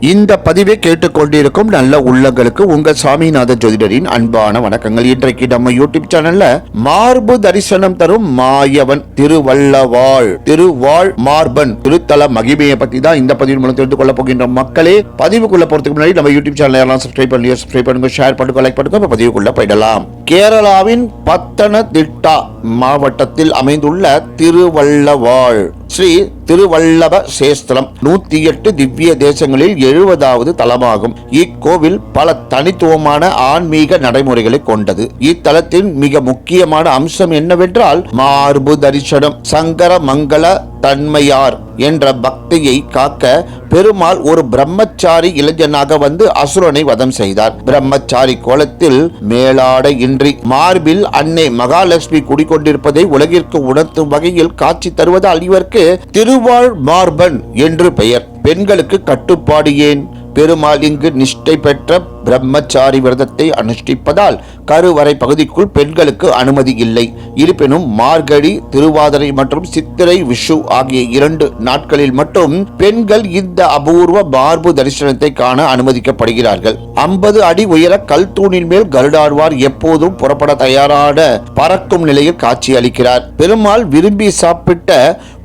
இந்த பதிவை கேட்டுக்கொண்டிருக்கும் நல்ல உள்ளங்களுக்கு உங்க சாமிநாத ஜோதிடரின் அன்பான வணக்கங்கள். இன்றைக்கு நம்ம யூடியூப் சேனல்ல மார்பு தரிசனம் தரும் மாயவன் திருவள்ளவாள் திருவாள் மார்பன் திருத்தல மகிமையை பத்தி தான் இந்த பதிவின் மூலம் தெரிந்து கொள்ள போகின்ற மக்களே பதிவுக்குள்ள போறதுக்கு முன்னாடி நம்ம யூடியூப் சேனல் யாரெல்லாம் சப்ஸ்கிரைப் பண்ணி சப்ஸ்கிரைப் பண்ணுங்க ஷேர் பண்ணுங்க லைக் பண்ணுங்க பதிவுக்குள்ள போயிடலாம். கேரளாவின் பத்தனதிட்டா மாவட்டத்தில் அமைந்துள்ள திருவள்ளவாள் ஸ்ரீ திருவல்லப சேஸ்திரம். நூத்தி எட்டு திவ்ய தேசங்களில் எழுபதாவது தலமாகும். இக்கோவில் பல தனித்துவமான ஆன்மீக நடைமுறைகளை கொண்டது. இத்தலத்தின் மிக முக்கியமான அம்சம் என்னவென்றால் மார்பு தரிசனம் சங்கர மங்கள தன்மையார் என்ற பக்தியை காக்க பெருமாள் ஒரு பிரம்மச்சாரி இளைஞனாக வந்து அசுரனை வதம் செய்தார். பிரம்மச்சாரி கோலத்தில் மேலாட இன்றி மார்பில் அன்னை மகாலட்சுமி குடிக்கொண்டிருப்பதை உலகிற்கு உணர்த்தும் வகையில் காட்சி தருவதால் இவருக்கு திருவாள் மார்பன் என்று பெயர். பெண்களுக்கு கட்டுப்பாடு ஏன்? பெருமாள் இங்கு நிஷ்டை பெற்ற பிரம்மச்சாரி விரதத்தை அனுஷ்டிப்பதால் கருவறை பகுதிக்குள் பெண்களுக்கு அனுமதி இல்லை. இருப்பினும் மார்கழி திருவாதிரை மற்றும் சித்திரை விஷு ஆகிய இரண்டு நாட்களில் மட்டும் பெண்கள் இந்த அபூர்வ மார்பு தரிசனத்தை காண அனுமதிக்கப்படுகிறார்கள். ஐம்பது அடி உயர கல் தூணின் மேல் கருடாழ்வார் எப்போதும் புறப்பட தயாரான பறக்கும் நிலையில் காட்சி அளிக்கிறார். பெருமாள் விரும்பி சாப்பிட்ட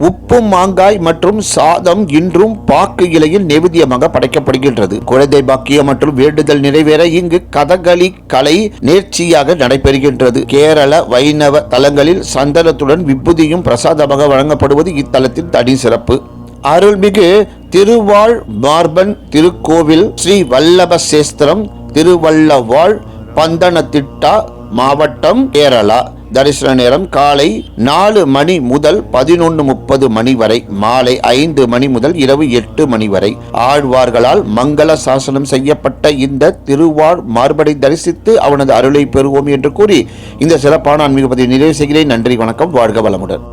உப்பு மாங்காய் மற்றும் சாதம் இன்றும் பாக்கு இலையில் நெவிதியமாக படைக்கப்படுகின்றது. குழந்தை பாக்கியம் மற்றும் வேண்டுதல் நிறைவேற இங்கு கதகளி கலை நேர்ச்சியாக நடைபெறுகின்றது. கேரள வைணவ தலங்களில் சந்தனத்துடன் விபூதியும் பிரசாதமாக வழங்கப்படுவது இத்தலத்தின் தனி சிறப்பு. அருள்மிகு திருவாள் மார்பன் திருக்கோவில் ஸ்ரீ வல்லப சேஸ்திரம் திருவள்ளவாள் பந்தனத்திட்டா மாவட்டம் கேரளா. தரிசன நேரம் காலை நாலு மணி முதல் பதினொன்று முப்பது மணி வரை மாலை ஐந்து மணி முதல் இரவு எட்டு மணி வரை. ஆழ்வார்களால் மங்கள சாசனம் செய்யப்பட்ட இந்த திருவார் மார்படை தரிசித்து அவனது அருளை பெறுவோம் என்று கூறி இந்த சிறப்பான ஆன்மீக பதிவை நிறைவு செய்கிறேன். நன்றி வணக்கம் வாழ்க வளமுடன்.